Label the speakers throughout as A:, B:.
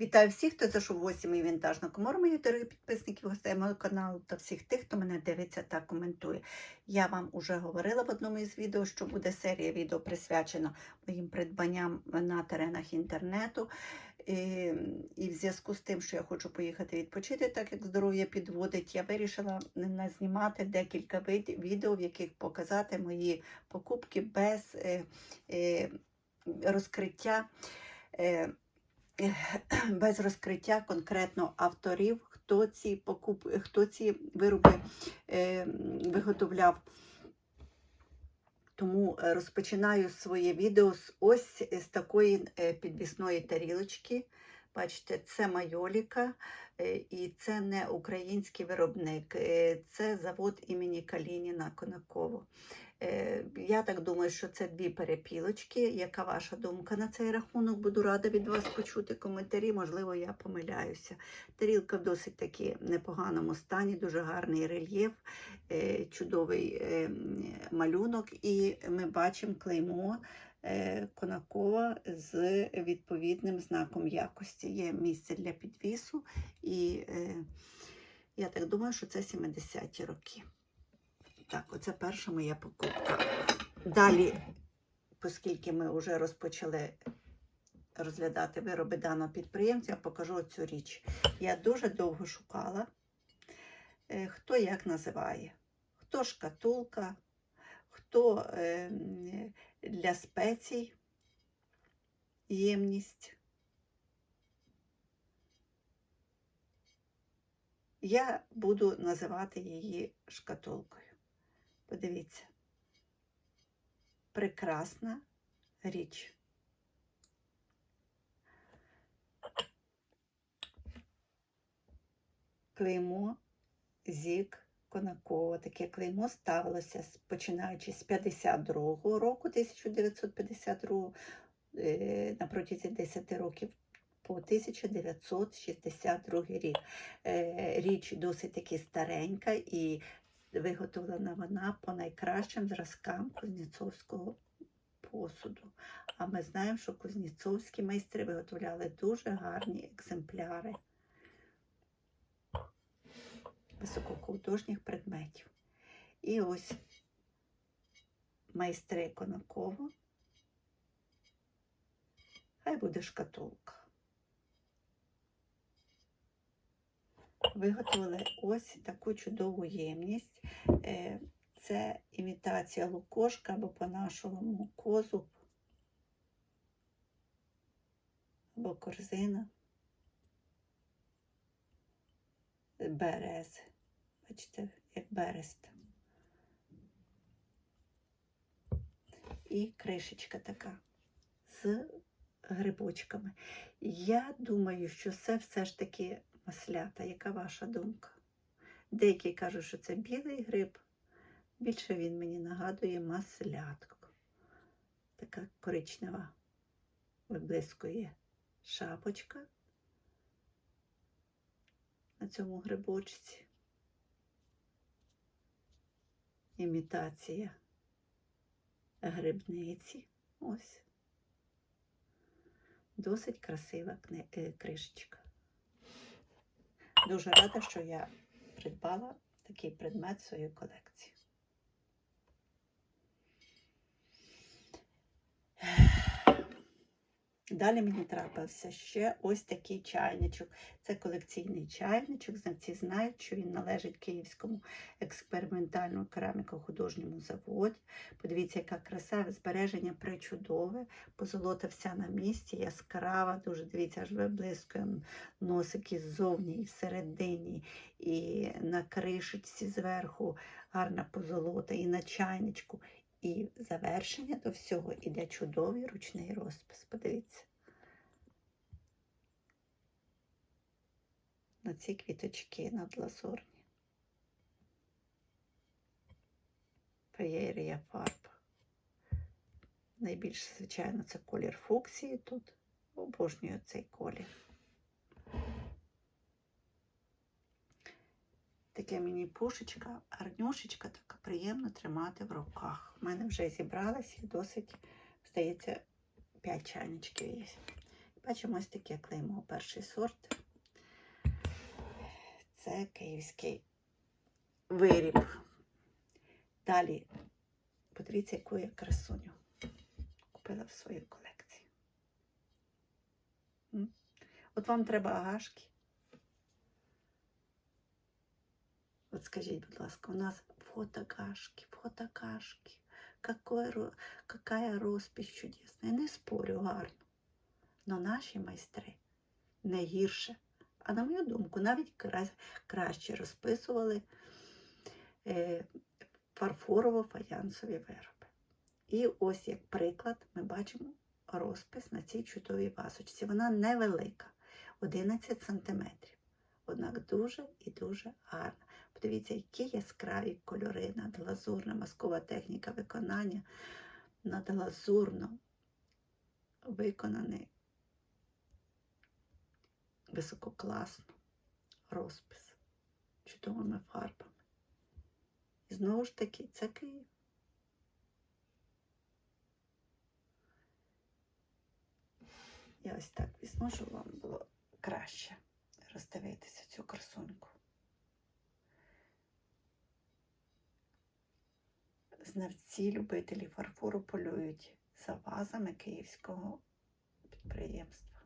A: Вітаю всіх, хто зайшов в гості мій вінтажну комору, мої дорогі підписників, гостей мого каналу та всіх тих, хто мене дивиться та коментує. Я вам уже говорила в одному із відео, що буде серія відео присвячена моїм придбанням на теренах інтернету. І, і в зв'язку з тим, що я хочу поїхати відпочити, так як здоров'я підводить, я вирішила знімати декілька відео, в яких показати мої покупки без е, е, розкриття. Е, без розкриття конкретно авторів, хто ці покуп... хто ці вироби е, виготовляв. Тому е, розпочинаю своє відео з ось з такої е, підвісної тарілочки. Бачите, це майоліка, е, і це не український виробник, е, це завод імені Калініна Конаково. Е, Я так думаю, що це дві перепілочки. Яка ваша думка на цей рахунок? Буду рада від вас почути коментарі. Можливо, я помиляюся. Тарілка в досить таки непоганому стані, дуже гарний рельєф, чудовий малюнок, і ми бачимо клеймо. Е, Конакова з відповідним знаком якості. Є місце для підвісу, і е, я так думаю, що це 70-ті роки. Так, оце перша моя покупка. Далі, оскільки ми вже розпочали розглядати вироби даного підприємця, я покажу цю річ. Я дуже довго шукала, е, хто як називає. Хто шкатулка, хто е, для спецій ємність. Я буду називати її шкатулкою. Подивіться. Прекрасна річ. Клеймо Зік Конакова. Таке клеймо ставилося починаючи з 52-го року, 1952 е, на протязі 10 років по 1962 рік. Е, Річ досить таки старенька і виготовлена вона по найкращим зразкам кузнєцовського посуду. А ми знаємо, що кузнєцовські майстри виготовляли дуже гарні екземпляри високохудожніх предметів. І ось майстри Конаково. Хай буде шкатулка. Виготовили ось таку чудову ємність. Е, Це імітація лукошка або по-нашому козуб або корзина. Берез. Бачите, як берест. І кришечка така з грибочками. Я думаю, що це все ж таки маслята. Яка ваша думка? Деякі кажуть, що це білий гриб. Більше він мені нагадує маслятку. Така коричнева виблискує шапочка на цьому грибочці. Імітація грибниці. Ось. Досить красива е, кришечка. Дуже рада, що я придбала такий предмет в свою колекцію. Далі мені трапився ще ось такий чайничок. Це колекційний чайничок. Знавці знають, що він належить Київському експериментальному кераміко-художньому заводі. Подивіться, яка краса, збереження причудове, позолота вся на місці, яскрава, дуже дивіться, аж виблискує носики ззовні і всередині, і на кришечці зверху гарна позолота, і на чайничку. І завершення до всього іде чудовий ручний розпис. Подивіться. На ці квіточки надлазурні. Феєрія фарб. Найбільше, звичайно, це колір фуксії тут. Обожнюю цей колір. Таке мені пушечка, гарнюшечка, така приємно тримати в руках. У мене вже зібралась і досить, здається, 5 чайничків є. Бачимо ось таке клеймо перший сорт. Це київський виріб. Далі, подивіться, яку я красуню купила в свою колекцію. От вам треба агашки. От скажіть, будь ласка, у нас фотокашки, фотокашки. Какой, какая розпись чудесна. Я не спорю гарно. Но наші майстри не гірше. А на мою думку, навіть кра- краще розписували е, фарфорово-фаянсові вироби. І ось як приклад ми бачимо розпис на цій чудовій вазочці. Вона невелика, 11 см. Однак дуже і дуже гарна. Подивіться, які яскраві кольори, надглазурна маскова техніка виконання, надглазурно виконаний висококласно розпис чудовими фарбами. І знову ж таки, це Київ. Я ось так візьму, щоб вам було краще роздивитися цю красуньку. Знавці, любителі фарфору полюють за вазами київського підприємства.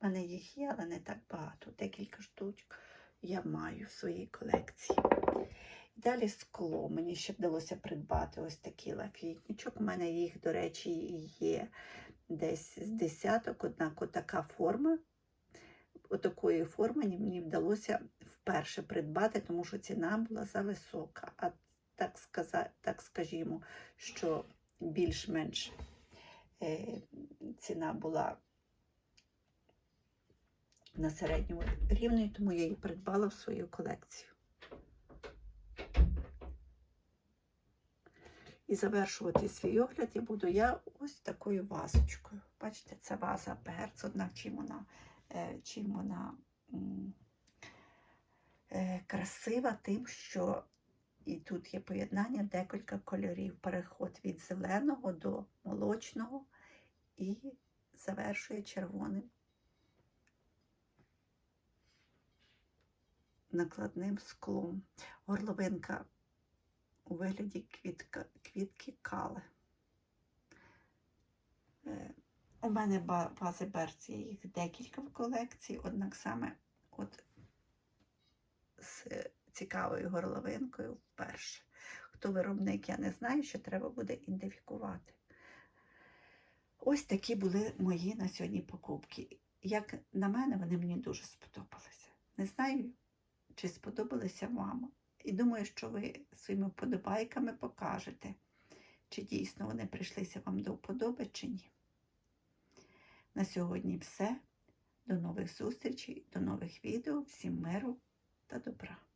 A: У мене їх є, але не так багато. Декілька штучок я маю в своїй колекції. Далі скло. Мені ще вдалося придбати ось такий лафітничок. У мене їх, до речі, є десь з десяток, однак отака форма. Отакої форми мені вдалося вперше придбати, тому що ціна була зависока. А так, сказа, так скажімо, що більш-менш е, ціна була на середньому рівні, тому я її придбала в свою колекцію. І завершувати свій огляд я буду я ось такою вазочкою. Бачите, це ваза перц, однак чим вона, е, чим вона е, красива, тим, що і тут є поєднання декілька кольорів. Переход від зеленого до молочного і завершує червоним накладним склом. Горловинка у вигляді квітка, квітки кали. Е, У мене бази берці їх декілька в колекції, однак саме от цікавою горловинкою вперше. Хто виробник, я не знаю, що треба буде ідентифікувати. Ось такі були мої на сьогодні покупки. Як на мене, вони мені дуже сподобалися. Не знаю, чи сподобалися вам. І думаю, що ви своїми вподобайками покажете, чи дійсно вони прийшлися вам до вподоби, чи ні. На сьогодні все. До нових зустрічей, до нових відео. Всім миру та добра.